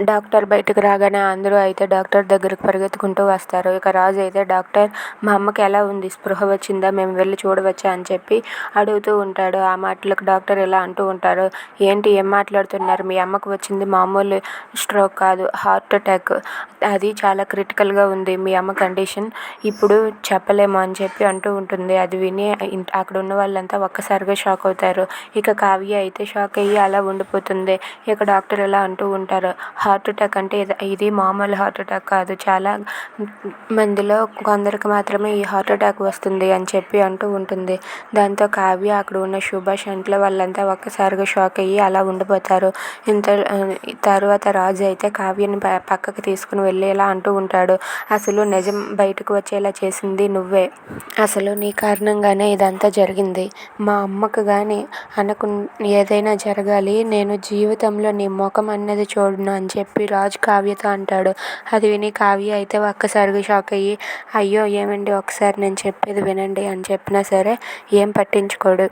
Doctor బయటకు రాగానే అందరూ అయితే డాక్టర్ దగ్గరకు పరిగెత్తుకుంటూ వస్తారు. ఇక రాజు అయితే డాక్టర్ మా అమ్మకి ఎలా ఉంది? స్పృహ వచ్చిందా? మేము వెళ్ళి చూడవచ్చా? అని చెప్పి అడుగుతూ ఉంటాడు. ఆ మాటలకు డాక్టర్ ఇలా అంటూ ఉంటారు ఏంటి ఏం మాట్లాడుతున్నారు? మీ అమ్మకు వచ్చింది మామూలు స్ట్రోక్ కాదు హార్ట్ అటాక్. అది చాలా క్రిటికల్గా ఉంది. మీ అమ్మ కండిషన్ ఇప్పుడు చెప్పలేము అని చెప్పి అంటూ ఉంటుంది. అది విని అక్కడ ఉన్న వాళ్ళంతా ఒక్కసారిగా షాక్ అవుతారు. ఇక కావ్య అయితే షాక్ అయ్యి అలా ఉండిపోతుంది. ఇక డాక్టర్ ఇలా అంటూ ఉంటారు. హార్ట్ అటాక్ అంటే ఇది ఇది మామూలు హార్ట్ అటాక్ కాదు. చాలా మందిలో కొందరికి మాత్రమే ఈ హార్ట్ అటాక్ వస్తుంది అని చెప్పి అంటూ ఉంటుంది. దాంతో కావ్య అక్కడ ఉన్న సుభాష్ ఇంట్లో వాళ్ళంతా ఒక్కసారిగా షాక్ అయ్యి అలా ఉండిపోతారు. ఇంత తర్వాత రాజు అయితే కావ్యని పక్కకి తీసుకుని వెళ్ళి ఇలా అంటూ ఉంటాడు. అసలు నిజం బయటకు వచ్చేలా చేసింది నువ్వే. అసలు నీ కారణంగానే ఇదంతా జరిగింది. మా అమ్మకు కానీ అనకు ఏదైనా జరగాలి. నేను జీవితంలో నీ ముఖం అన్నది చూడను అని చెప్పి రాజు కావ్యతో అంటాడు. అది విని కావ్య అయితే ఒక్కసారిగా షాక్ అయ్యి అయ్యో ఏమండి? ఒకసారి నేను చెప్పేది వినండి అని చెప్పినా సరే ఏం పట్టించుకోడు.